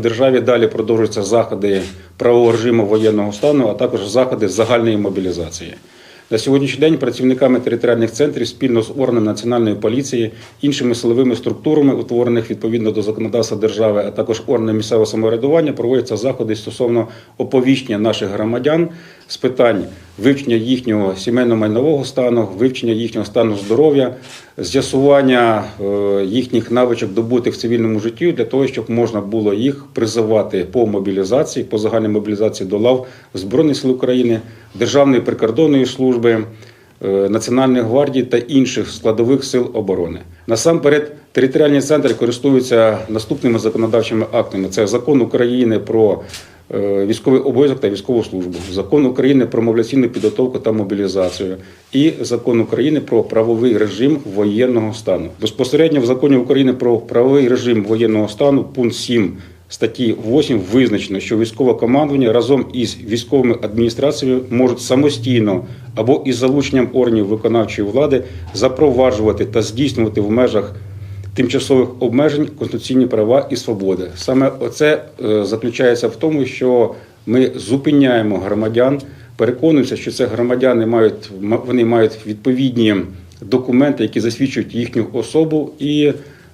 Державі далі продовжуються заходи правового режиму воєнного стану, а також заходи загальної мобілізації. На сьогоднішній день працівниками територіальних центрів спільно з органами національної поліції, іншими силовими структурами, утворених відповідно до законодавства держави, а також органами місцевого самоврядування, проводяться заходи стосовно оповіщення наших громадян з питань вивчення їхнього сімейно-майнового стану, вивчення їхнього стану здоров'я, з'ясування е, їхніх навичок добутих в цивільному житті для того, щоб можна було їх призивати по мобілізації, по загальній мобілізації до лав Збройних сил України, Державної прикордонної служби. е, Національної гвардії та інших складових сил оборони насамперед територіальні центри користуються наступними законодавчими актами: це закон України про військовий обов'язок та військову службу, закон України про мобіляційну підготовку та мобілізацію і закон України про правовий режим воєнного стану. Безпосередньо в законі України про правовий режим воєнного стану, пункт 7 статті 8 визначено, що військове командування разом із військовими адміністраціями можуть самостійно або із залученням органів виконавчої влади запроваджувати та здійснювати в межах тимчасових обмежень конституційні права і свободи. Саме оце е, заключається в тому, що ми зупиняємо громадян, переконуємося, що це громадяни мають вони мають відповідні документи, які засвідчують їхню особу і.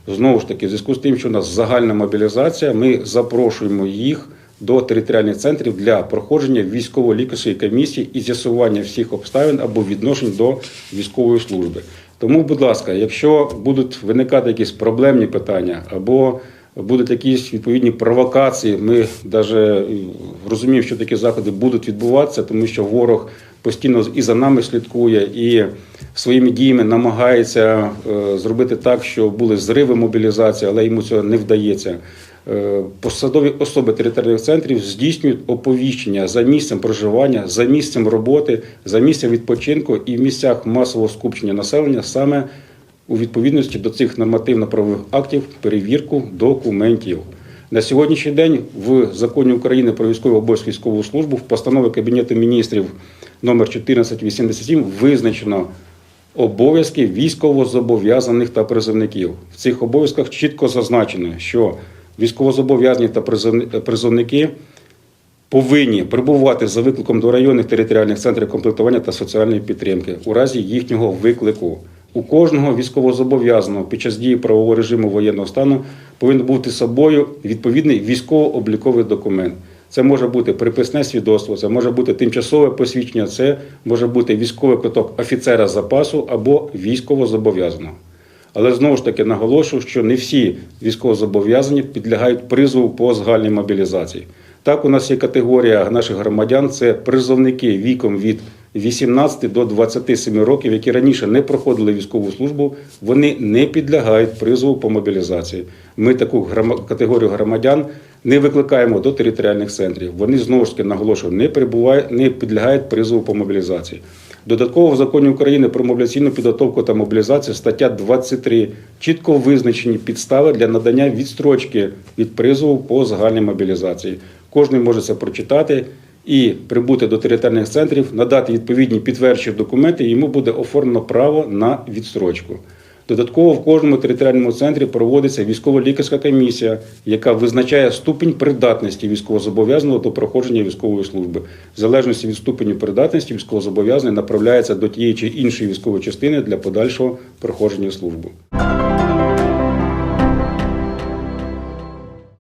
Знову ж таки, в зв'язку з тим, що у нас загальна мобілізація, ми запрошуємо їх до територіальних центрів для проходження військово-лікарської комісії і з'ясування всіх обставин або відношень до військової служби. Тому, будь ласка, якщо будуть виникати якісь проблемні питання або будуть якісь відповідні провокації, ми навіть розуміємо, що такі заходи будуть відбуватися, тому що ворог постійно і за нами слідкує, і своїми діями намагається е, зробити так, що були зриви мобілізації, але йому цього не вдається. Е, Посадові особи територіальних центрів здійснюють оповіщення за місцем проживання, за місцем роботи, за місцем відпочинку і в місцях масового скупчення населення саме у відповідності до цих нормативно-правових актів перевірку документів. На сьогоднішній день в законі України про військовий обов'язок військову службу в постанові Кабінету міністрів номер 1487 визначено обов'язки військовозобов'язаних та призовників. В цих обов'язках чітко зазначено, що військовозобов'язані та призовни- призовники повинні прибувати за викликом до районних територіальних центрів комплектування та соціальної підтримки у разі їхнього виклику. У кожного військовозобов'язаного під час дії правового режиму воєнного стану повинен бути собою відповідний військово-обліковий документ. Це може бути приписне свідоцтво, це може бути тимчасове посвідчення, це може бути військовий квиток офіцера запасу або військовозобов'язаного. Але знову ж таки наголошую, що не всі військовозобов'язані підлягають призову по загальній мобілізації. Так, у нас є категорія наших громадян це призовники віком від 18 до 27 років, які раніше не проходили військову службу, вони не підлягають призову по мобілізації. Ми таку категорію громадян не викликаємо до територіальних центрів. Вони знову ж таки наголошую, не перебувають, не підлягають призову по мобілізації. Додатково в законі України про мобіляційну підготовку та мобілізацію стаття 23 чітко визначені підстави для надання відстрочки від призову по загальній мобілізації. Кожен може це прочитати і прибути до територіальних центрів, надати відповідні підтверджуючі документи, і йому буде оформлено право на відстрочку. Додатково в кожному територіальному центрі проводиться військово-лікарська комісія, яка визначає ступінь придатності військовозобов'язаного до проходження військової служби. В залежності від ступеню придатності військовозобов'язаний направляється до тієї чи іншої військової частини для подальшого проходження служби.